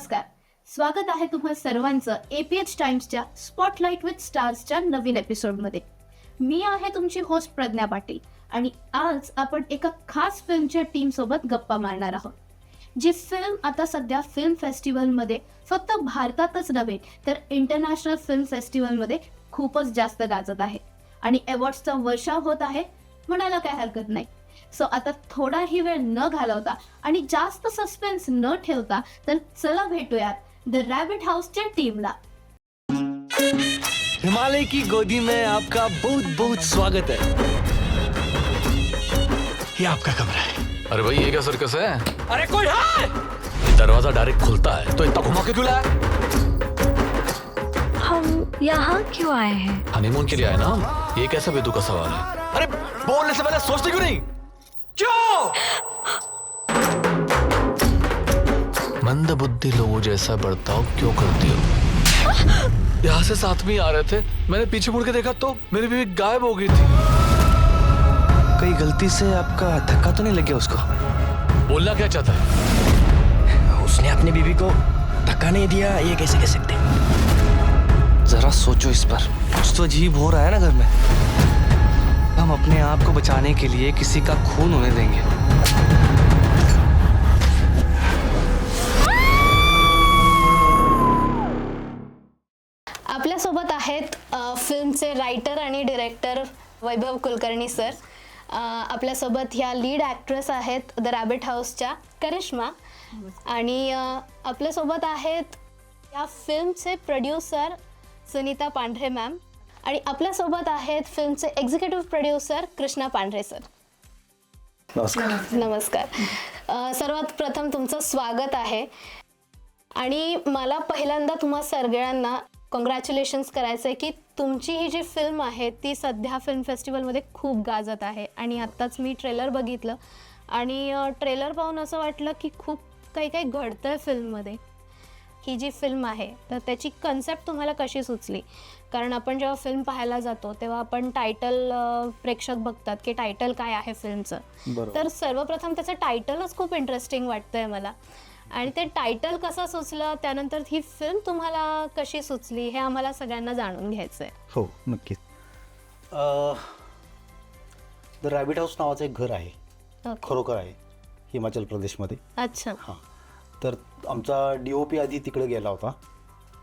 नमस्कार. स्वागत आहे तुम्हा सर्वांचं एपीएच टाइम्सच्या स्पॉटलाइट विथ स्टार्सच्या नवीन एपिसोडमध्ये मी आहे तुमची होस्ट प्रज्ञा पाटील आणि आज आपण एका खास फिल्मच्या टीम सोबत गप्पा मारणार आहोत. जी फिल्म आता सध्या फिल्म फेस्टिवलमध्ये फक्त भारतातच नव्हे तर इंटरनॅशनल फिल्म फेस्टिवलमध्ये खूपच जास्त गाजत आहे. आणि अवॉर्ड्सचा वर्षाव होत आहे म्हणायला काय हरकत नाही. सो आता थोडाही वेळ न घालवता आणि जास्त सस्पेन्स न ठेवता तर चला भेटूयात द रॅबिट हाऊसच्या टीमला हिमालय की गोदी में आपका बहुत बहुत स्वागत है। ये आपका कमरा है। अरे भाई ये क्या सर्कस है? अरे कोई है? दरवाजा डायरेक्ट खुलता है। तो इतना घुमा के क्यों लाया? हम यहाँ क्यों आए हैं? हनीमून के लिए आए ना हम? ये कैसा बेतु का सवाल है? अरे बोलने से पहले सोचते क्यों नहीं? क्यों मंद बुद्धि लोगों जैसा बर्ताव क्यों करती हो? यहाँ से साथ में आ रहे थे। मैंने पीछे मुड़ के देखा तो मेरी बीवी गायब हो गई थी। कहीं गलती से आपका धक्का तो नहीं लग गया उसको? बोलना क्या चाहता है? उसने अपनी बीवी को धक्का नहीं दिया ये कैसे कह सकते? जरा सोचो इस पर। कुछ तो अजीब हो रहा है ना घर में। हम अपने आप को बचाने के लिए किसी का खून होने देंगे। आपल्यासोबत आहेत फिल्मचे रायटर आणि डिरेक्टर वैभव कुलकर्णी सर आपल्यासोबत ह्या लीड ॲक्ट्रेस आहेत द रॅबिट हाऊसच्या करिश्मा. आणि आपल्यासोबत आहेत या फिल्मचे प्रोड्युसर सुनीता पांढरे मॅम आणि आपल्यासोबत आहेत फिल्मचे एक्झिक्युटिव्ह प्रोड्युसर कृष्णा पांढरे सर नमस्कार. अ, सर्वात प्रथम तुमचं स्वागत आहे. आणि मला पहिल्यांदा तुम्हा सगळ्यांना कॉंग्रॅच्युलेशन्स करायचं आहे की तुमची ही जी फिल्म आहे ती सध्या फिल्म फेस्टिवलमध्ये खूप गाजत आहे. आणि आत्ताच मी ट्रेलर बघितलं. आणि ट्रेलर पाहून असं वाटलं की खूप काही काही घडतं आहे फिल्ममध्ये ही जी फिल्म आहे तर त्याची कन्सेप्ट तुम्हाला कशी सुचली? कारण आपण जेव्हा फिल्म पाहायला जातो तेव्हा आपण टायटल प्रेक्षक बघतात की टायटल काय आहे फिल्मचं तर सर्वप्रथम त्याचं टायटलच खूप इंटरेस्टिंग वाटतंय मला. आणि ते टायटल कसं सुचलं त्यानंतर ही फिल्म तुम्हाला कशी सुचली हे आम्हाला सगळ्यांना जाणून घ्यायचं आहे हो नक्कीच. द रॅबिट हाऊस नावाचं एक घर आहे. ओके. खरोखर आहे हिमाचल प्रदेशमध्ये. अच्छा. हां. तर आमचा डी ओ पी आधी तिकडे गेला होता.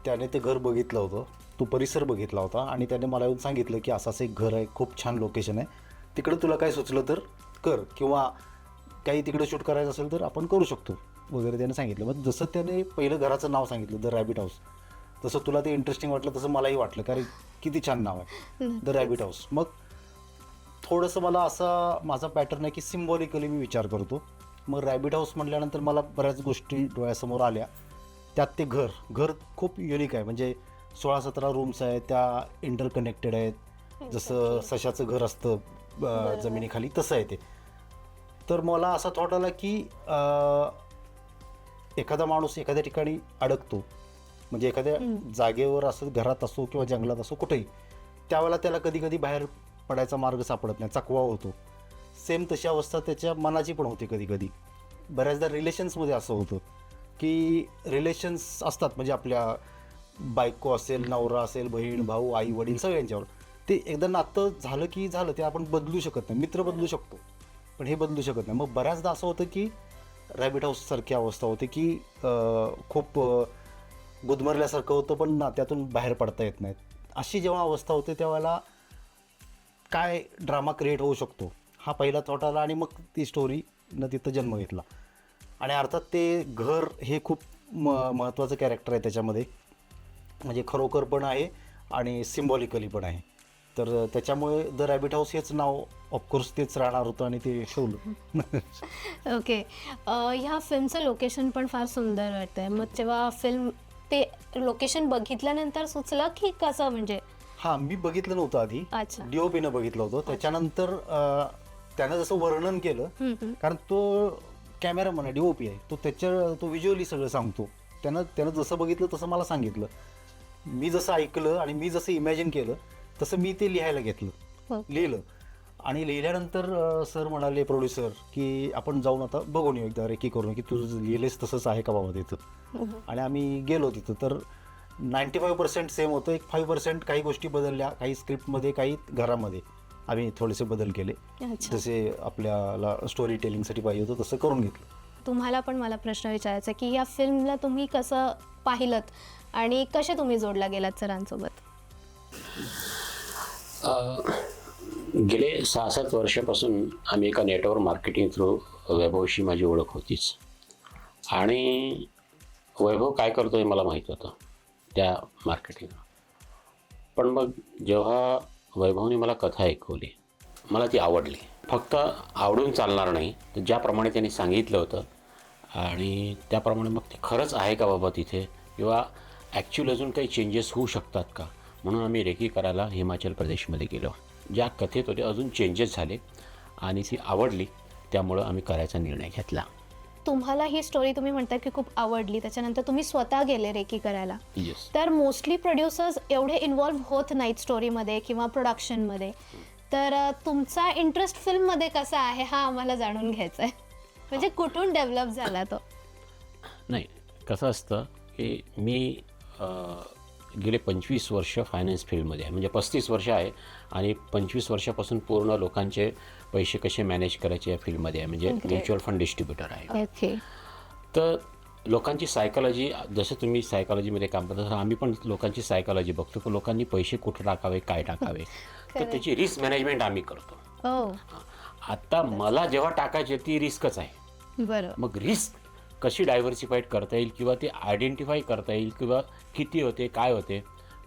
त्याने ते घर बघितलं होतं. तो परिसर बघितला होता आणि त्याने मला येऊन सांगितलं की असं असं एक घर आहे खूप छान लोकेशन आहे. तिकडं तुला काय सुचलं तर कर किंवा काही तिकडे शूट करायचं असेल तर आपण करू शकतो वगैरे त्याने सांगितलं. मग जसं त्याने पहिलं घराचं नाव सांगितलं द रॅबिट हाऊस तसं तुला ते इंटरेस्टिंग वाटलं तसं मलाही वाटलं कारण किती छान नाव आहे. द रॅबिट हाऊस मग थोडंसं मला असा माझा पॅटर्न आहे की सिम्बॉलिकली मी विचार करतो. मग रॅबिट हाऊस म्हटल्यानंतर मला बऱ्याच गोष्टी डोळ्यासमोर आल्या. त्यात ते घर घर खूप युनिक आहे. म्हणजे सोळा सतरा रूम्स आहेत त्या इंटरकनेक्टेड आहेत. जसं सशाचं घर असतं जमिनीखाली तसं आहे ते. तर मला असा थॉट आला की एखादा माणूस एखाद्या ठिकाणी अडकतो. म्हणजे एखाद्या जागेवर असो घरात असो किंवा जंगलात असो कुठेही त्यावेळेला त्याला कधी कधी बाहेर पडायचा मार्ग सापडत नाही. चकवा होतो. सेम तशी अवस्था त्याच्या मनाची पण होते कधी कधी. बऱ्याचदा रिलेशन्समध्ये असं होतं की रिलेशन्स असतात म्हणजे आपल्या बायको असेल नवरा असेल बहीण भाऊ आई वडील सगळ्यांच्यावर. ते एकदा नातं झालं की झालं ते आपण बदलू शकत नाही. मित्र बदलू शकतो. पण हे बदलू शकत नाही. मग बऱ्याचदा असं होतं की रॅबिट हाऊससारखी अवस्था होते की खूप गुदमरल्यासारखं होतं पण ना त्यातून बाहेर पडता येत नाहीत. अशी जेव्हा अवस्था होते त्यावेळेला काय ड्रामा क्रिएट होऊ शकतो? हा पहिला थॉट आला आणि मग ती स्टोरी न तिथं जन्म घेतला. आणि अर्थात ते घर हे खूप म महत्त्वाचं कॅरेक्टर आहे त्याच्यामध्ये. म्हणजे खरोखर पण आहे आणि सिम्बॉलिकली पण आहे. तर त्याच्यामुळे द रॅबिट हाऊस हेच नाव ऑफकोर्स तेच राहणार होतं आणि ते ठेवलं ओके ह्या फिल्मचं लोकेशन पण फार सुंदर वाटतंय. मग जेव्हा फिल्म ते लोकेशन बघितल्यानंतर सुचलं की कसं म्हणजे? हां मी बघितलं नव्हतं आधी. डीओपीनं बघितलं होतं. त्याच्यानंतर त्यानं जसं वर्णन केलं. कारण तो कॅमेरामन आहे डीओपी आहे. तो त्याच्या तो व्हिज्युअली सगळं सांगतो. त्यानं त्यानं जसं बघितलं तसं मला सांगितलं. मी जसं ऐकलं आणि मी जसं इमॅजिन केलं तसं मी ते लिहायला घेतलं. हो. लिहिलं. आणि लिहिल्यानंतर सर म्हणाले प्रोड्युसर की आपण जाऊन आता बघून येऊ एकदा रेकी करून की तुझं लिहिलेस तसंच आहे का बाबा तिथं? आणि आम्ही गेलो तिथं. तर नाईन्टी फाईव्ह पर्सेंट सेम होतं. एक फाईव्ह पर्सेंट काही गोष्टी बदलल्या काही स्क्रिप्टमध्ये काही घरामध्ये. आम्ही थोडेसे बदल केले. जसे आपल्याला स्टोरी टेलिंगसाठी पाहिजे होतं तसं करून घेतलं. तुम्हाला पण मला प्रश्न विचारायचा आहे की या फिल्मला तुम्ही कसं पाहिलं आणि कसे तुम्ही जोडला गेलात सरांसोबत? अ, गेले सहा सात वर्षापासून आम्ही एका नेटवर्क मार्केटिंग थ्रू वैभवशी माझी ओळख होतीच. आणि वैभव काय करतो हे मला माहीत होतं त्या मार्केटिंग पण मग जेव्हा वैभवने मला कथा ऐकवली. मला ती आवडली. फक्त आवडून चालणार नाही तर ज्याप्रमाणे त्यांनी सांगितलं होतं आणि त्याप्रमाणे मग ते खरंच आहे का बाबा तिथे? किंवा ॲक्च्युअल अजून काही चेंजेस होऊ शकतात का? म्हणून आम्ही रेकी करायला हिमाचल प्रदेशमध्ये गेलो. ज्या कथेत होते अजून चेंजेस झाले आणि ती आवडली त्यामुळं आम्ही करायचा निर्णय घेतला. तुम्हाला ही स्टोरी तुम्ही म्हणता की खूप आवडली त्याच्यानंतर तुम्ही स्वतः गेले रेकी करायला. येस तर मोस्टली प्रोड्युसर्स एवढे इन्वॉल्व्ह होत नाहीत स्टोरीमध्ये किंवा प्रोडक्शनमध्ये तर अ, तुमचा इंटरेस्ट फिल्ममध्ये कसा आहे हा आम्हाला जाणून घ्यायचा आहे म्हणजे कुठून डेव्हलप झाला तो? नाही कसं असतं की मी अ, गेले पंचवीस वर्ष फायनान्स फील्डमध्ये आहे. म्हणजे पस्तीस वर्ष आहे आणि पंचवीस वर्षापासून पूर्ण लोकांचे पैसे कसे मॅनेज करायचे या फील्डमध्ये आहे. म्हणजे म्युच्युअल फंड डिस्ट्रीब्युटर आहे. तर लोकांची सायकॉलॉजी जसं तुम्ही सायकॉलॉजीमध्ये काम करता तसं आम्ही पण लोकांची सायकॉलॉजी बघतो. की लोकांनी पैसे कुठं टाकावे काय टाकावे? तर त्याची रिस्क मॅनेजमेंट आम्ही करतो. हो. आता मला जेव्हा टाकायची ती रिस्कच आहे. बरं. मग रिस्क कशी डायव्हर्सिफाईड करता येईल किंवा ते आयडेंटिफाय करता येईल किंवा किती होते काय होते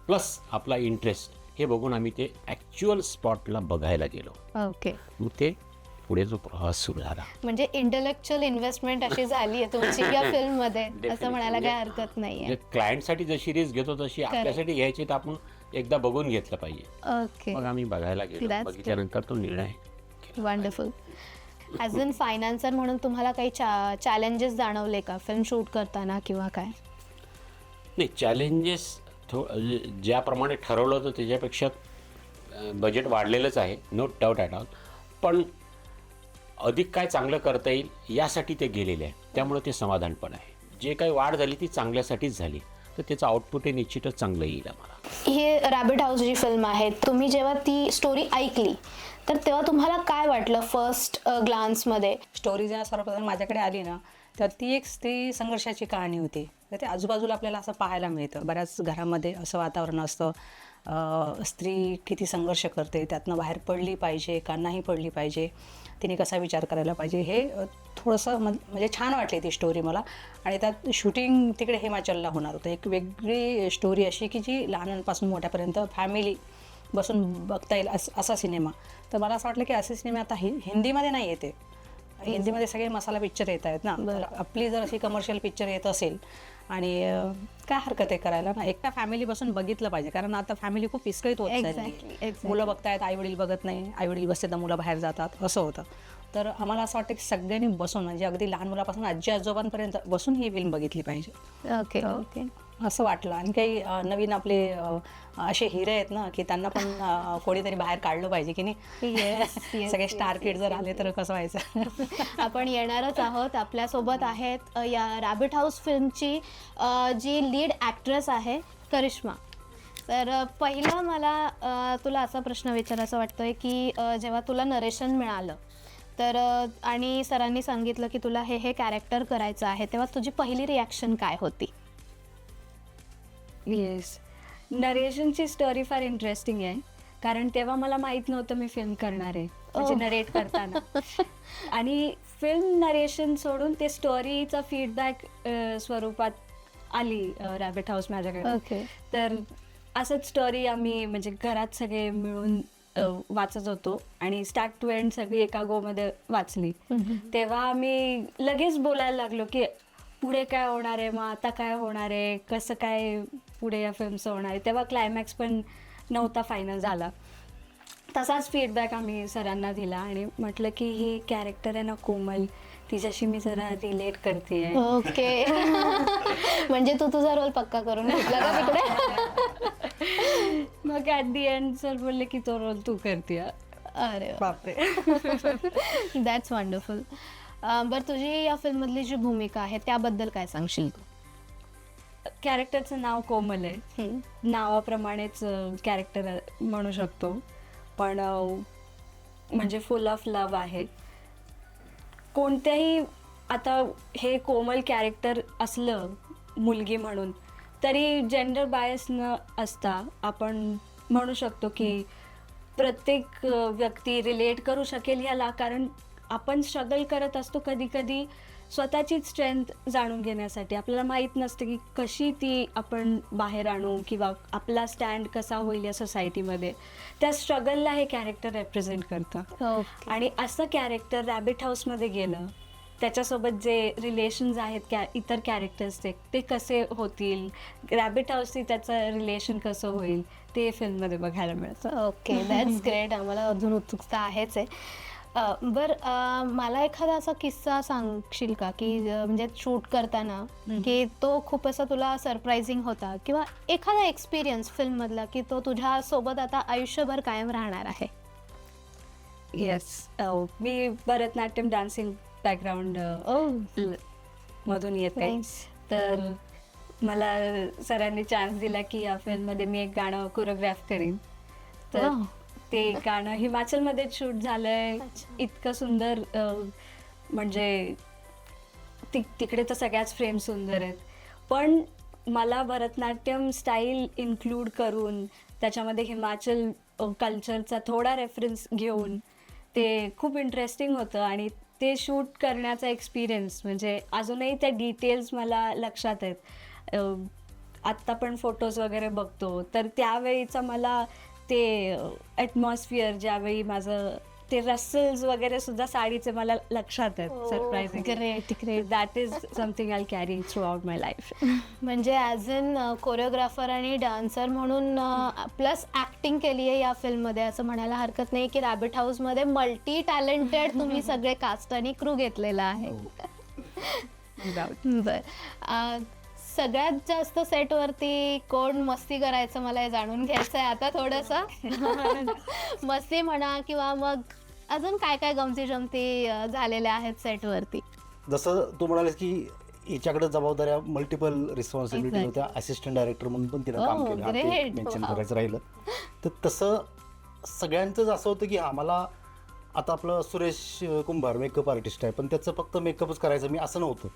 प्लस आपला इंटरेस्ट हे बघून आम्ही ते ॲक्च्युअल स्पॉटला बघायला गेलो. ओके मग ते पुढे जो प्रवास सुरू झाला. म्हणजे इंटेलेक्च्युअल इन्व्हेस्टमेंट अशी झाली आहे तुमची या फिल्ममध्ये असं Definitely. म्हणायला काय म्हणजे- हरकत नाहीये. म्हणजे क्लायंटसाठी जशी रिस्क घेतो तशी आपल्यासाठी घ्यायची तर आपण एकदा बघून घेतलं पाहिजे. ओके मग आम्ही बघायला गेलो. That's बघितल्यानंतर तो निर्णय वंडरफुल ॲज अन फायनान्सर म्हणून तुम्हाला काही चा चॅलेंजेस जाणवले का? फिल्म शूट करताना किंवा काय? नाही चॅलेंजेस थो ज्याप्रमाणे ठरवलं होतं त्याच्यापेक्षा बजेट वाढलेलंच आहे नो डाऊट ॲट ऑल पण अधिक काय चांगलं करता येईल यासाठी ते गेलेले आहे त्यामुळे ते समाधान पण आहे. जे काही वाढ झाली ती चांगल्यासाठीच झाली. तर त्याचं आउटपुट हे निश्चितच चांगलं येईल आम्हाला. ही रॅबिट हाऊस जी फिल्म आहे तुम्ही जेव्हा ती स्टोरी ऐकली तर तेव्हा तुम्हाला काय वाटलं फर्स्ट ग्लान्समध्ये स्टोरी जेव्हा सर्वप्रथम माझ्याकडे आली ना तर ती एक स्त्री संघर्षाची कहाणी होती. तर ते आजूबाजूला आपल्याला असं पाहायला मिळतं. बऱ्याच घरामध्ये असं वातावरण असतं. स्त्री किती संघर्ष करते त्यातनं बाहेर पडली पाहिजे का नाही पडली पाहिजे? तिने कसा विचार करायला पाहिजे हे थोडंसं म्हणजे छान वाटली ती स्टोरी मला. आणि त्यात शूटिंग तिकडे हिमाचलला होणार होतं. एक वेगळी स्टोरी अशी की जी लहानांपासून मोठ्यापर्यंत फॅमिली बसून बघता येईल अस असा सिनेमा तर मला असं वाटलं की असे सिनेमे आता हि हिंदीमध्ये नाही येते. हिंदीमध्ये सगळे मसाला पिक्चर येत आहेत ना. तर आपली जर अशी कमर्शियल पिक्चर येत असेल आणि काय हरकत आहे करायला? ना एकटा फॅमिली बसून बघितलं पाहिजे. कारण आता फॅमिली खूप विस्कळीत होत. मुलं बघतायत आई वडील बघत नाही. आई वडील बसते तर मुलं बाहेर जातात. असं होतं. तर आम्हाला असं वाटतं की सगळ्यांनी बसून म्हणजे अगदी लहान मुलापासून आजी आजोबांपर्यंत बसून ही फिल्म बघितली पाहिजे. ओके ओके असं वाटलं. आणि काही नवीन आपले असे हिरे आहेत ना की त्यांना पण कोणीतरी बाहेर काढलं पाहिजे की नाही. सगळे स्टार किड जर आले तर कसं व्हायचं? आपण येणारच आहोत. आपल्यासोबत आहेत या रॅबिट हाऊस फिल्मची जी लीड ॲक्ट्रेस आहे करिश्मा. तर पहिला मला तुला असा प्रश्न विचारायचा वाटतोय की अ, जेव्हा तुला नरेशन मिळालं तर आणि सरांनी सांगितलं की तुला हे हे कॅरेक्टर करायचं आहे तेव्हा तुझी पहिली रिॲक्शन काय होती? येस नरेशनची स्टोरी फार इंटरेस्टिंग आहे. कारण तेव्हा मला माहीत नव्हतं मी फिल्म करणार आहे. म्हणजे Oh. नरेट करताना. आणि फिल्म नरेशन सोडून ते स्टोरीचा फीडबॅक स्वरूपात आली रॅबिट हाऊस माझ्याकडे. तर असंच स्टोरी आम्ही म्हणजे घरात सगळे मिळून वाचत होतो. आणि स्टार्ट टू एंड सगळी एका गोमध्ये वाचली. तेव्हा आम्ही लगेच बोलायला लागलो की पुढे काय होणार आहे मग आता काय होणार आहे कसं काय पुढे या फिल्मचं होणार आहे. तेव्हा क्लायमॅक्स पण नव्हता फायनल झाला. तसाच फीडबॅक आम्ही सरांना दिला आणि म्हटलं की ही कॅरेक्टर आहे ना कोमल तिच्याशी मी जरा रिलेट करते. ओके. म्हणजे तू तुझा रोल पक्का करून घेतला का तिकडे? मग ॲट दी एंड सर बोलले की तो रोल तू करते. अरे बापरे. दॅट्स वंडरफुल बरं तुझी या फिल्ममधली जी भूमिका आहे त्याबद्दल काय सांगशील तू? कॅरेक्टरचं नाव कोमल आहे. नावाप्रमाणेच कॅरेक्टर म्हणू शकतो. पण म्हणजे फुल ऑफ लव आहे. कोणत्याही आता हे कोमल कॅरेक्टर असलं मुलगी म्हणून तरी जेंडर बायस न असता आपण म्हणू शकतो की प्रत्येक व्यक्ती रिलेट करू शकेल ह्याला कारण आपण स्ट्रगल करत असतो कधी कधी स्वतःचीच स्ट्रेंथ जाणून घेण्यासाठी. आपल्याला माहीत नसते की कशी ती आपण बाहेर आणू किंवा आपला स्टँड कसा होईल या सोसायटीमध्ये त्या स्ट्रगलला हे कॅरेक्टर रेप्रेझेंट करतं. ओके आणि असं कॅरेक्टर रॅबिट हाऊसमध्ये गेलं त्याच्यासोबत जे रिलेशन्स आहेत कॅ इतर कॅरेक्टर्सचे ते कसे होतील? रॅबिट हाऊसशी त्याचं रिलेशन कसं होईल? ते फिल्ममध्ये बघायला मिळतं. ओके दॅट्स ग्रेट आम्हाला अजून उत्सुकता आहेच आहे. अं, बर अं, मला एखादा असा किस्सा सांगशील का? की अं, म्हणजे शूट करताना की तो खूप असा तुला सरप्राइझिंग होता किंवा एखादा एक्सपिरियन्स फिल्ममधला की तो तुझ्या सोबत आता आयुष्यभर कायम राहणार आहे? येस मी भरतनाट्यम डान्सिंग बॅकग्राऊंड मधून येते. Nice. तर मला सरांनी चान्स दिला की या फिल्ममध्ये मी एक गाणं कोरिओग्राफ करीन. तर Wow. ते गाणं हिमाचलमध्ये शूट झालंय. इतकं सुंदर म्हणजे ति तिकडे तर सगळ्याच फ्रेम सुंदर आहेत. पण मला भरतनाट्यम स्टाईल इन्क्लूड करून त्याच्यामध्ये हिमाचल कल्चरचा थोडा रेफरन्स घेऊन ते खूप इंटरेस्टिंग होतं आणि ते शूट करण्याचा एक्सपिरियन्स म्हणजे अजूनही त्या डिटेल्स मला लक्षात आहेत. आत्ता पण फोटोज वगैरे बघतो तर त्यावेळीचा मला ते ॲटमॉस्फिअर ज्यावेळी माझं ते रसल्स वगैरे सुद्धा साडीचे मला लक्षात आहेत surprising great great that is something I carry throughout my life म्हणजे ॲज अन कोरिओग्राफर आणि डान्सर म्हणून प्लस ॲक्टिंग केली आहे या फिल्ममध्ये असं म्हणायला हरकत नाही की रॅबिट हाऊसमध्ये मल्टी टॅलेंटेड तुम्ही सगळे कास्ट आणि क्रू घेतलेला आहे. बर. अं, सगळ्यात जास्त सेटवरती कोण मस्ती करायचं मला हे जाणून घ्यायचं आहे आता थोडंसं मस्ती म्हणा किंवा मग अजून काय काय गमती जमती झालेल्या आहेत सेटवरती जसं तू म्हणालीस की हिच्याकडे जबाबदाऱ्या मल्टिपल रिस्पॉन्सिबिलिटी. होत्या असिस्टंट डायरेक्टर म्हणून पण तिनं काम केलं हा, ते great. मेन्शन. करायचं राहिलं तर तसं सगळ्यांचंच असं होतं की आम्हाला आता आपलं सुरेश कुंभार मेकअप आर्टिस्ट आहे पण त्याचं फक्त मेकअपच करायचं मी असं नव्हतं.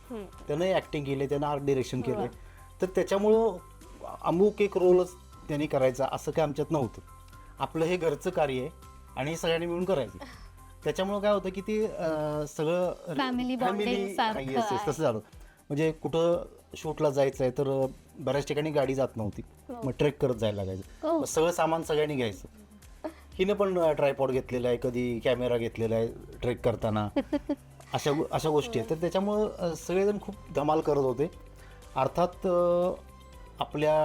त्यानं ॲक्टिंग केली त्यानं आर्ट डिरेक्शन केलं तर त्याच्यामुळं अमुक एक रोलच त्यांनी करायचा असं काय आमच्यात नव्हतं. आपलं हे घरचं कार्य आहे आणि हे सगळ्यांनी मिळून करायचं. त्याच्यामुळं काय होतं की ते सगळं आहे. तसं झालं. म्हणजे कुठं शूटला जायचं आहे तर बऱ्याच ठिकाणी गाडी जात नव्हती. मग ट्रेक करत जायला लागायचं. हो. सगळं सामान सगळ्यांनी घ्यायचं. हिने पण ट्रायपॉड घेतलेला आहे कधी कॅमेरा घेतलेला आहे ट्रेक करताना. अशा अशा गोष्टी आहेत. तर त्याच्यामुळं सगळेजण खूप धमाल करत होते. अर्थात आपल्या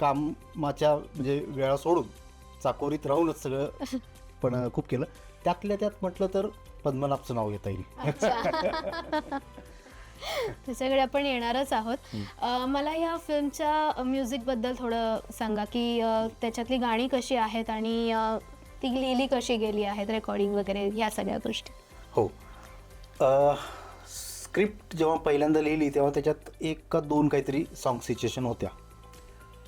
कामाच्या म्हणजे वेळा सोडून चाकोरीत राहूनच सगळं पण खूप केलं. त्यातल्या त्यात म्हटलं तर पद्मनाभचं नाव घेता येईल. त्याच्याकडे आपण येणारच आहोत. मला या फिल्मच्या म्युझिकबद्दल थोडं सांगा की त्याच्यातली गाणी कशी आहेत आणि ती लिहिली कशी गेली आहेत रेकॉर्डिंग वगैरे ह्या सगळ्या गोष्टी? हो. स्क्रिप्ट जेव्हा पहिल्यांदा लिहिली तेव्हा त्याच्यात एक का दोन काहीतरी सॉन्ग सिच्युएशन होत्या.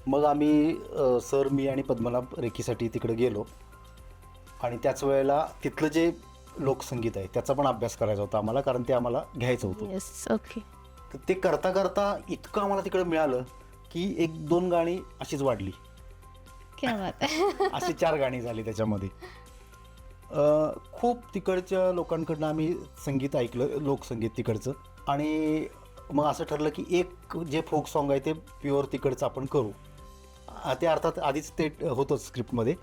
मग आम्ही सर मी आणि पद्मनाभ रेकीसाठी तिकडे गेलो. आणि त्याच वेळेला तिथलं जे लोकसंगीत आहे त्याचा पण अभ्यास करायचा होता आम्हाला कारण ते आम्हाला घ्यायचं होतं. येस ओके तर ते करता करता इतकं आम्हाला तिकडे मिळालं की एक दोन गाणी अशीच वाढली. क्या बात आहे अशी चार गाणी झाली त्याच्यामध्ये. अ, खूप तिकडच्या लोकांकडनं आम्ही संगीत ऐकलं लोकसंगीत तिकडचं. आणि मग असं ठरलं की एक जे फोक सॉन्ग आहे ते प्युअर तिकडचं आपण करू. ते अर्थात आधीच ते होतंच स्क्रिप्टमध्ये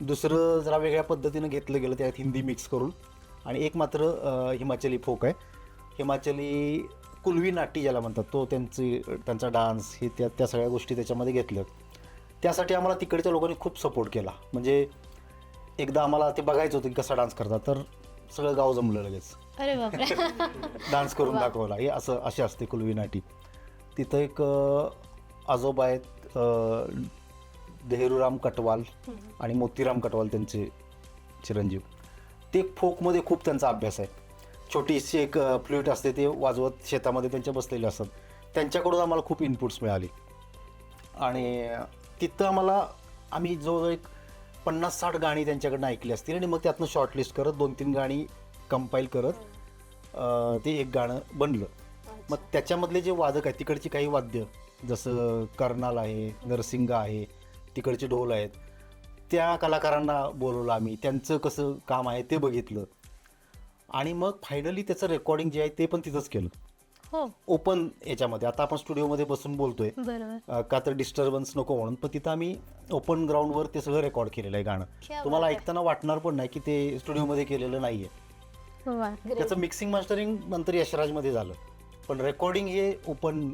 दुसरं जरा वेगळ्या पद्धतीनं घेतलं गेलं त्यात हिंदी मिक्स करून. आणि एक मात्र अ, हिमाचली फोक आहे. हिमाचली कुलवी नाटी ज्याला म्हणतात तो त्यांची त्यांचा डान्स हे त्या त्या सगळ्या गोष्टी त्याच्यामध्ये घेतल्या. त्यासाठी आम्हाला तिकडच्या लोकांनी खूप सपोर्ट केला. म्हणजे एकदा आम्हाला ते बघायचं होतं की कसा डान्स करतात तर सगळं गाव जमलं लगेच. अरे बापरे. डान्स करून दाखवला. हे असं अशी असते कुलवी नाटी. तिथं एक अं, आजोबा आहेत अं, देहरूराम कटवाल आणि मोतीराम कटवाल त्यांचे चिरंजीव. ते फोकमध्ये खूप त्यांचा अभ्यास आहे. छोटीशी एक फ्लुईट असते ते वाजवत शेतामध्ये त्यांच्या बसलेले असतात. त्यांच्याकडून आम्हाला खूप इनपुट्स मिळाली. आणि तिथं आम्हाला आम्ही जवळजवळ एक पन्नास साठ गाणी त्यांच्याकडनं ऐकली असतील आणि मग त्यातनं शॉर्टलिस्ट करत दोन तीन गाणी कंपाईल करत अं, ते एक गाणं बनलं. मग त्याच्यामधले जे वादक आहेत तिकडची काही वाद्य जसं कर्नाल आहे नरसिंग आहे तिकडचे ढोल आहेत त्या कलाकारांना बोलवलं आम्ही. त्यांचं कसं काम आहे ते बघितलं. आणि मग फायनली त्याचं रेकॉर्डिंग जे आहे ते पण तिथंच केलं. हो. ओपन याच्यामध्ये. आता आपण स्टुडिओमध्ये बसून बोलतोय. बरोबर. अं, का तर डिस्टर्बन्स नको म्हणून पण तिथं आम्ही ओपन ग्राउंडवर ते सगळं रेकॉर्ड केलेलं आहे गाणं. तुम्हाला. ऐकताना वाटणार पण नाही की ते स्टुडिओमध्ये केलेलं नाहीये. वा. त्याचं मिक्सिंग मास्टरिंग नंतर यशराजमध्ये झालं. पण रेकॉर्डिंग हे ओपन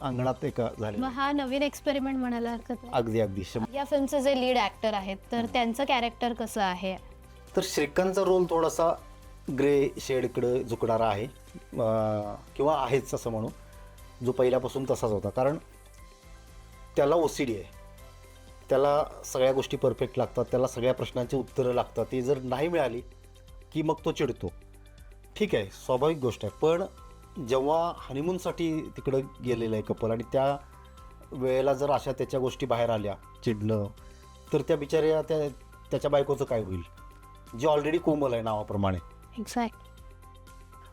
अंगणात एका झाले मग हा नवीन एक्सपेरिमेंट म्हणायला हरकत नाही अगदी अगदी. या फिल्मचे जे लीड ऍक्टर आहेत तर त्यांचं कॅरेक्टर कसं आहे? तर श्रीकांतचा रोल थोडासा ग्रे शेडकडं झुकणारा आहे. किंवा आहेच असं म्हणू जो पहिल्यापासून तसाच होता. कारण त्याला ओ सी डी आहे. त्याला सगळ्या गोष्टी परफेक्ट लागतात. त्याला सगळ्या प्रश्नांची उत्तरं लागतात. ती जर नाही मिळाली की मग तो चिडतो. ठीक आहे स्वाभाविक गोष्ट आहे. पण जेव्हा हनीमूनसाठी तिकडं गेलेलं आहे कपल आणि त्या वेळेला जर अशा त्याच्या गोष्टी बाहेर आल्या चिडणं तर त्या बिचाऱ्या त्या त्याच्या बायकोचं काय होईल? जे ऑलरेडी कोमल आहे नावाप्रमाणे. एक्झॅक्ट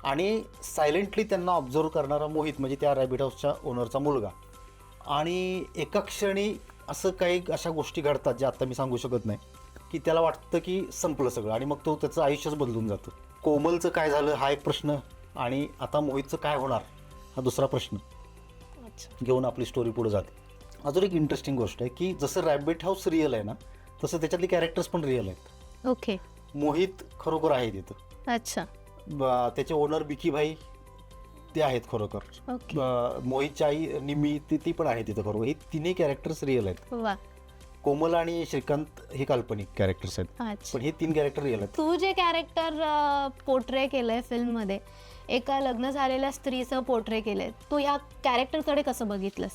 आणि सायलेंटली त्यांना ऑब्झर्व करणारा मोहित म्हणजे त्या रॅबिट हाऊसच्या ओनरचा मुलगा. आणि एका क्षणी असं काही अशा गोष्टी घडतात ज्या आता मी सांगू शकत नाही की त्याला वाटतं की संपलं सगळं आणि मग तो त्याचं आयुष्यच बदलून जातं. कोमलचं काय झालं हा एक प्रश्न. आणि आता मोहितचं काय होणार हा दुसरा प्रश्न. घेऊन आपली स्टोरी पुढे जाते. अजून एक इंटरेस्टिंग गोष्ट आहे की जसं रॅबिट हाऊस रिअल आहे ना तसं त्याच्यातली कॅरेक्टर्स पण रिअल आहेत. ओके मोहित खरोखर आहे तिथं. अच्छा. ब- त्याचे ओनर बिकीभाई ते आहेत खरोखर. ओके. ब- मोहितची आई निमी ती ती पण आहे तिथं खरोखर. हे तिन्ही कॅरेक्टर्स रिअल आहेत. वा. कोमल आणि श्रीकांत हे काल्पनिक कॅरेक्टर्स आहेत. अच्छा. पण हे तीन कॅरेक्टर रिअल आहेत. तू जे कॅरेक्टर पोर्ट्रे केलंय फिल्ममध्ये एका लग्न झालेल्या स्त्रीचं पोर्ट्रे केलंय तू ह्या कॅरेक्टरकडे कसं बघितलंस?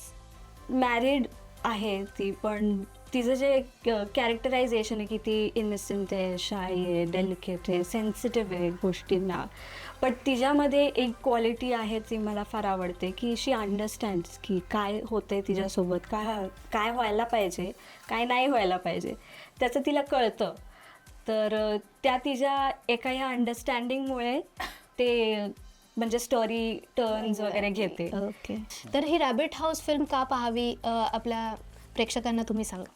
मॅरिड आहे ती पण तिचं जे कॅरेक्टरायझेशन आहे की ती इनोसेंट आहे शाई आहे डेलिकेट आहे सेन्सिटिव्ह आहे गोष्टींना. बट तिच्यामध्ये एक क्वालिटी आहे जी मला फार आवडते की शी अंडरस्टँड की काय होतंय तिच्यासोबत काय काय व्हायला पाहिजे काय नाही व्हायला पाहिजे. त्याचं तिला कळतं. तर त्या तिच्या एका ह्या अंडरस्टँडिंगमुळे ते म्हणजे स्टोरी टर्न्स वगैरे घेते. ओके तर ही रॅबिट हाऊस फिल्म का पाहावी? आपल्या प्रेक्षकांना तुम्ही सांगा.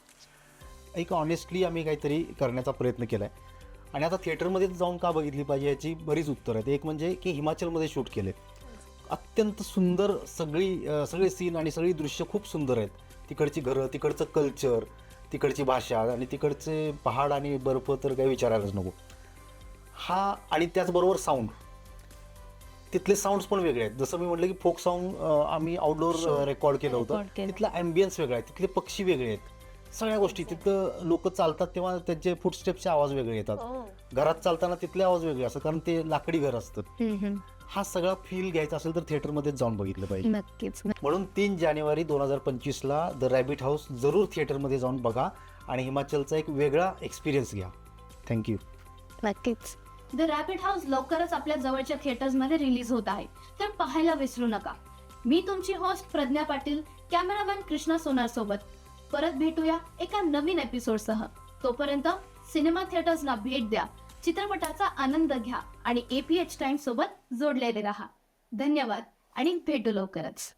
एक ऑनेस्टली आम्ही काहीतरी करण्याचा प्रयत्न केला आहे आणि आता थिएटरमध्ये जाऊन का बघितली पाहिजे याची बरीच उत्तरं आहेत. एक म्हणजे की हिमाचलमध्ये शूट केले अत्यंत सुंदर सगळी सगळे सीन आणि सगळी दृश्य खूप सुंदर आहेत. तिकडची घरं तिकडचं कल्चर तिकडची भाषा आणि तिकडचे पहाड आणि बर्फ तर काही विचारायलाच नको. हा आणि त्याचबरोबर साऊंड तिथले साऊंड्स पण वेगळे आहेत. जसं मी म्हटलं की फोक साऊंड आम्ही आउटडोर रेकॉर्ड केलं होतं. तिथला ॲम्बियन्स वेगळा आहे. तिथले पक्षी वेगळे आहेत. सगळ्या गोष्टी. तिथं लोक चालतात तेव्हा त्यांचे फुटस्टेपचे आवाज वेगळे येतात. घरात चालताना तिथले आवाज वेगळे असतात. कारण ते लाकडी घर असतं. हम्म, हम्म. हा सगळा फील घ्यायचा असेल तर थिएटरमध्येच जाऊन बघितलं पाहिजे. नक्कीच. म्हणून तीन जानेवारी दोन हजार पंचवीसला द रॅबिट हाऊस जरूर थिएटरमध्ये जाऊन बघा आणि हिमाचलचा एक वेगळा एक्सपिरियन्स घ्या. थँक्यू नक्कीच. द रॅपिड हाऊस लवकरच आपल्या जवळच्या थिएटर्समध्ये रिलीज होत आहे. तर पाहायला विसरू नका. मी तुमची होस्ट प्रज्ञा पाटील कॅमेरामॅन कृष्णा सोनार सोबत. परत भेटूया एका नवीन एपिसोडसह तोपर्यंत सिनेमा थिएटर्सना भेट द्या. चित्रपटाचा आनंद घ्या आणि एपीएच टाइम सोबत जोडलेले राहा. धन्यवाद आणि भेटू लवकरच.